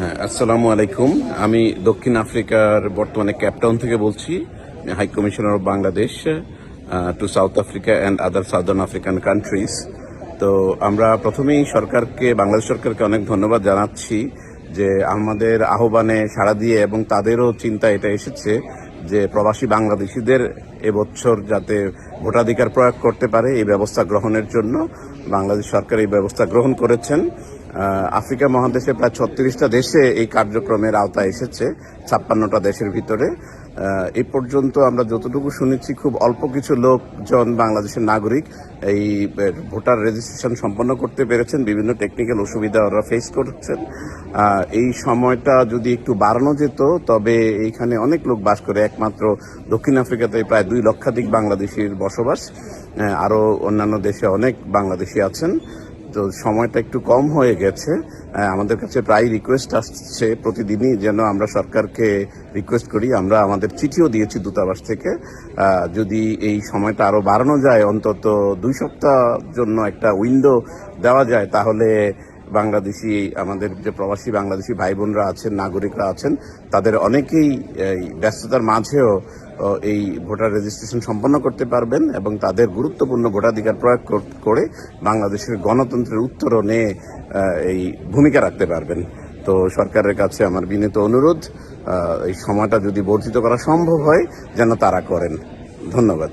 হ্যাঁ আসসালামু আলাইকুম। আমি দক্ষিণ আফ্রিকার বর্তমানে ক্যাপটাউন থেকে বলছি, high commissioner of Bangladesh to South Africa and other southern African countries তো আমরা প্রথমেই সরকারকে, বাংলাদেশ সরকারকে অনেক ধন্যবাদ জানাচ্ছি যে আমাদের আহ্বানে সাড়া দিয়ে এবং তাদেরও চিন্তা এটা এসেছে যে প্রবাসী বাংলাদেশিদের এবছর যাতে ভোটাধিকার প্রয়োগ করতে পারে, এই ব্যবস্থা গ্রহণের জন্য। বাংলাদেশ সরকার এই ব্যবস্থা গ্রহণ করেছেন। আফ্রিকা মহাদেশে প্রায় ছত্রিশটা দেশে এই কার্যক্রমের আওতায় এসেছে, ছাপ্পান্নটা দেশের ভিতরে। এই পর্যন্ত আমরা যতটুকু শুনেছি, খুব অল্প কিছু লোকজন বাংলাদেশের নাগরিক এই ভোটার রেজিস্ট্রেশন সম্পন্ন করতে পেরেছেন, বিভিন্ন টেকনিক্যাল অসুবিধা ওরা ফেস করছেন। এই সময়টা যদি একটু বাড়ানো যেত, তবে এইখানে অনেক লোক বাস করে, একমাত্র দক্ষিণ আফ্রিকাতে প্রায় দুই লক্ষাধিক বাংলাদেশির বসবাস। আরও অন্যান্য দেশে অনেক বাংলাদেশি আছেন। তো সময়টা একটু কম হয়ে গেছে। আমাদের কাছে প্রায় রিকোয়েস্ট আসছে প্রতিদিনই যেন আমরা সরকারকে রিকোয়েস্ট করি। আমরা আমাদের চিঠিও দিয়েছি দূতাবাস থেকে। যদি এই সময়টা আরও বাড়ানো যায়, অন্তত দুই সপ্তাহ জন্য একটা উইন্ডো দেওয়া যায়, তাহলে বাংলাদেশি, আমাদের যে প্রবাসী বাংলাদেশি ভাই বোনরা আছেন, নাগরিকরা আছেন, তাদের অনেকেই ব্যস্ততার মাঝেও এই ভোটার রেজিস্ট্রেশন সম্পন্ন করতে পারবেন এবং তাদের গুরুত্বপূর্ণ ভোটাধিকার প্রয়োগ কর- বাংলাদেশের গণতন্ত্রের উত্তরণে এই ভূমিকা রাখতে পারবেন। তো সরকারের কাছে আমার বিনীত অনুরোধ এই সময়টা যদি বর্ধিত করা সম্ভব হয়, যেন তারা করেন। ধন্যবাদ।